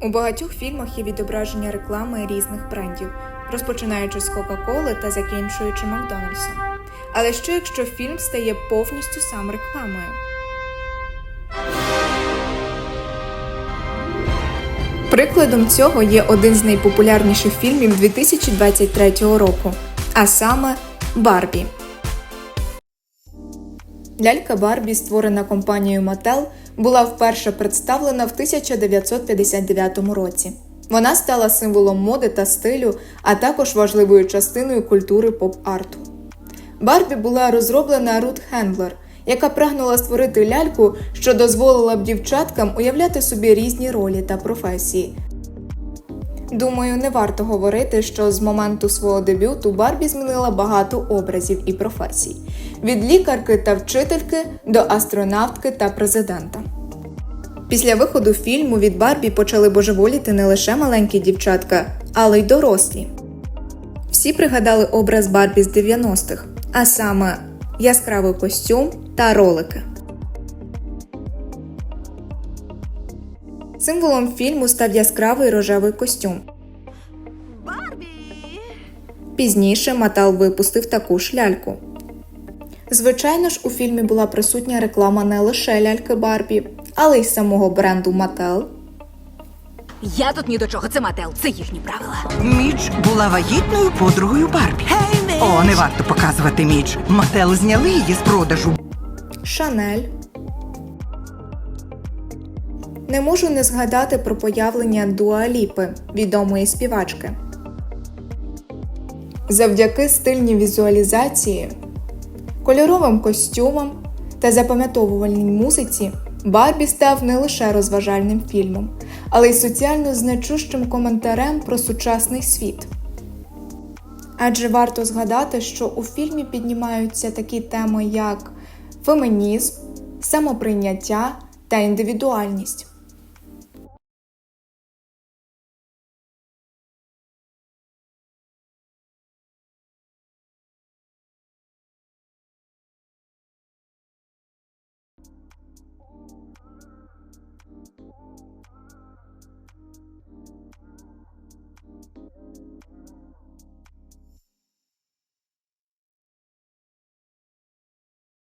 У багатьох фільмах є відображення реклами різних брендів, розпочинаючи з Кока-Коли та закінчуючи Макдональдсом. Але що якщо фільм стає повністю сам рекламою? Прикладом цього є один з найпопулярніших фільмів 2023 року, а саме Барбі. Лялька Барбі, створена компанією Mattel, була вперше представлена в 1959 році. Вона стала символом моди та стилю, а також важливою частиною культури поп-арту. Барбі була розроблена Рут Хендлер, яка прагнула створити ляльку, що дозволила б дівчаткам уявляти собі різні ролі та професії. Думаю, не варто говорити, що з моменту свого дебюту Барбі змінила багато образів і професій: від лікарки та вчительки до астронавтки та президента. Після виходу фільму від Барбі почали божеволіти не лише маленькі дівчатка, але й дорослі. Всі пригадали образ Барбі з 90-х, а саме яскравий костюм та ролики. Символом фільму став яскравий рожевий костюм. Пізніше Матал випустив таку ж ляльку. Звичайно ж, у фільмі була присутня реклама не лише ляльки Барбі, але й самого бренду Мател. Я тут ні до чого, це Мател, це їхні правила. Міч була вагітною подругою Барбі. О, не варто показувати Міч. Мател зняли її з продажу. Шанель. Не можу не згадати про появлення Дуаліпи, відомої співачки. Завдяки стильній візуалізації, кольоровим костюмам та запам'ятовувальній музиці Барбі став не лише розважальним фільмом, але й соціально значущим коментарем про сучасний світ. Адже варто згадати, що у фільмі піднімаються такі теми, як фемінізм, самоприйняття та індивідуальність.